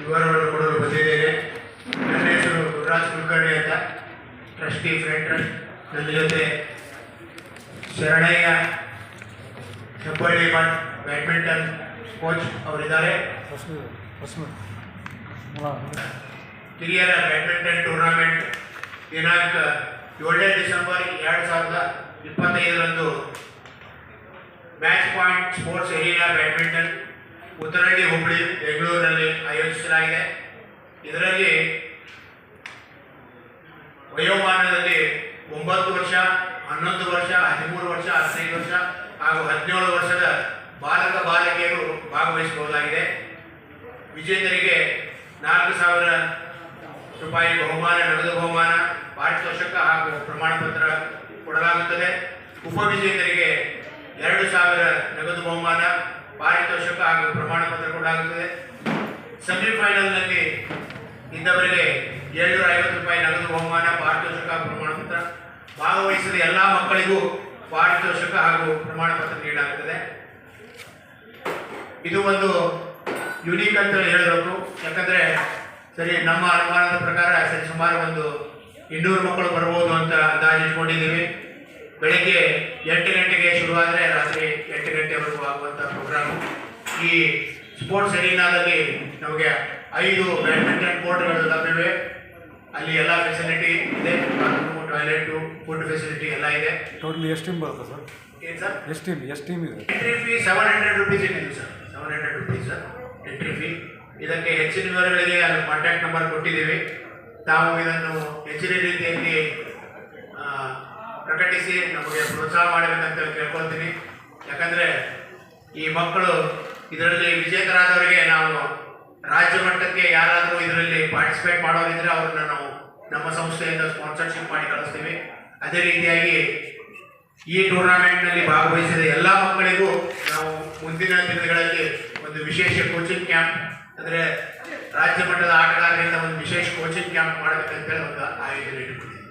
ವಿವರವನ್ನು ಕೊಡಲು ಬಂದಿದ್ದೇನೆ. ನನ್ನ ಹೆಸರು ಗುರುರಾಜ್ ಕುಲಕರ್ಣಿ ಅಂತ. Trustee, friend trust. ನನ್ನ ಜೊತೆ ಶರಣಯ್ಯ ಹೆಬ್ಬಳ್ಳಿ ಮಠ್ ಬ್ಯಾಡ್ಮಿಂಟನ್ ಕೋಚ್ ಅವರಿದ್ದಾರೆ. ಹಿರಿಯರ ಬ್ಯಾಡ್ಮಿಂಟನ್ ಟೂರ್ನಮೆಂಟ್ ದಿನಾಂಕ ಏಳನೇ ಡಿಸೆಂಬರ್ ಎರಡು ಸಾವಿರದ ಇಪ್ಪತ್ತೈದರಂದು match point sports area badminton Uttarahalli Hubballi ಬೆಂಗಳೂರಿನಲ್ಲಿ ಆಯೋಜಿಸಲಾಗಿದೆ. ಇದರಲ್ಲಿ ವಯೋಮಾನದಲ್ಲಿ ಒಂಬತ್ತು ವರ್ಷ, ಹನ್ನೊಂದು ವರ್ಷ, ಹದಿಮೂರು ವರ್ಷ, ಹದಿನೈದು ವರ್ಷ ಹಾಗೂ ಹದಿನೇಳು ವರ್ಷದ ಬಾಲಕ, ಬಾಲಕಿಯರು ಭಾಗವಹಿಸಬಹುದಾಗಿದೆ. ವಿಜೇತರಿಗೆ ನಾಲ್ಕು ಸಾವಿರ ರೂಪಾಯಿ ಬಹುಮಾನ, ನಗದು ಬಹುಮಾನ, ಪಾರಿತೋಷಕ ಹಾಗೂ ಪ್ರಮಾಣ ಪತ್ರ ಕೊಡಲಾಗುತ್ತದೆ. ಉಪವಿಜೇತರಿಗೆ ಎರಡು ಸಾವಿರ ನಗದು ಬಹುಮಾನ ಪಾರಿತೋಷಕ ಹಾಗೂ ಪ್ರಮಾಣ ಪತ್ರ ಆಗುತ್ತದೆ. ಸೆಮಿಫೈನಲ್ನಲ್ಲಿ ಇದ್ದವರಿಗೆ ಏಳ್ನೂರ ಐವತ್ತು ರೂಪಾಯಿ ನಗದು ಬಹುಮಾನ, ಪಾರಿತೋಷಕ ಪ್ರಮಾಣ ಪತ್ರ. ಭಾಗವಹಿಸಿದ ಎಲ್ಲ ಮಕ್ಕಳಿಗೂ ಪಾರಿತೋಷಕ ಹಾಗೂ ಪ್ರಮಾಣ ಪತ್ರ ನೀಡಲಾಗುತ್ತದೆ. ಇದು ಒಂದು ಯುನೀಕ್ ಅಂತ ಹೇಳಬೇಕು. ಯಾಕಂದ್ರೆ ಸರಿ, ನಮ್ಮ ಅನುಮಾನದ ಪ್ರಕಾರ ಸರಿ, ಸುಮಾರು ಒಂದು ಇನ್ನೂರು ಮಕ್ಕಳು ಬರ್ಬೋದು ಅಂತ ಅಂದಾಜು ಇಟ್ಕೊಂಡಿದ್ದೀವಿ ಬೆಳಗ್ಗೆ ಎಂಟು ಗಂಟೆಗೆ ಶುರುವಾದರೆ ರಾತ್ರಿ ಎಂಟು ಗಂಟೆವರೆಗೂ ಆಗುವಂಥ ಪ್ರೋಗ್ರಾಮ್ ಈ ಸ್ಪೋರ್ಟ್ಸ್ ಅರೀನಾದಲ್ಲಿ ನಮಗೆ ಐದು ಬ್ಯಾಡ್ಮಿಂಟನ್ ಕೋರ್ಟ್ಗಳು ಲಭ್ಯವಿವೆ. ಅಲ್ಲಿ ಎಲ್ಲ ಫೆಸಿಲಿಟಿ ಇದೆ. ಬಾತ್ರೂಮು ಟಾಯ್ಲೆಟು ಫುಡ್ ಫೆಸಿಲಿಟಿ ಎಲ್ಲ ಇದೆ. ಟೋಟಲಿ ಎಷ್ಟು ಟೀಮ್ ಬರುತ್ತೆ ಸರ್ ಏನು ಸರ್ ಎಷ್ಟು ಟೀಮ್ ಎಷ್ಟು ಟೀಮ್ ಇದೆ? Entry fee seven hundred rupees ಇದೆ sir seven hundred rupees sir entry fee ಇದಕ್ಕೆ ಹೆಚ್ಚಿನ ವಿವರಗಳಿಗೆ ಅಲ್ಲಿ ಕಾಂಟ್ಯಾಕ್ಟ್ ನಂಬರ್ ಕೊಟ್ಟಿದ್ದೀವಿ. ತಾವು ಇದನ್ನು ಹೆಚ್ಚಿನ ರೀತಿಯಲ್ಲಿ ಪ್ರಕಟಿಸಿ, ನಮಗೆ ಪ್ರೋತ್ಸಾಹ ಮಾಡಬೇಕಂತ ಕೇಳ್ಕೊಳ್ತೀನಿ. ಯಾಕಂದರೆ ಈ ಮಕ್ಕಳು ಇದರಲ್ಲಿ ವಿಜೇತರಾದವರಿಗೆ ನಾವು ರಾಜ್ಯ ಮಟ್ಟಕ್ಕೆ ಯಾರಾದರೂ ಇದರಲ್ಲಿ ಪಾರ್ಟಿಸಿಪೇಟ್ ಮಾಡೋರಿದ್ರೆ ಅವ್ರನ್ನ ನಾವು ನಮ್ಮ ಸಂಸ್ಥೆಯಿಂದ ಸ್ಪಾನ್ಸರ್ಶಿಪ್ ಮಾಡಿ ಕಳಿಸ್ತೀವಿ. ಅದೇ ರೀತಿಯಾಗಿ ಈ ಟೂರ್ನಾಮೆಂಟ್ನಲ್ಲಿ ಭಾಗವಹಿಸಿದ ಎಲ್ಲ ಮಕ್ಕಳಿಗೂ ನಾವು ಮುಂದಿನ ದಿನಗಳಲ್ಲಿ ಒಂದು ವಿಶೇಷ ಕೋಚಿಂಗ್ ಕ್ಯಾಂಪ್ ಅಂದರೆ ರಾಜ್ಯ ಮಟ್ಟದ ಆಟಗಾರರಿಂದ ಒಂದು ವಿಶೇಷ ಕೋಚಿಂಗ್ ಕ್ಯಾಂಪ್ ಮಾಡಬೇಕಂತೇಳಿ ಒಂದು ಆಯೋಜನೆ ಇಟ್ಕೊಂಡಿದ್ದೀವಿ.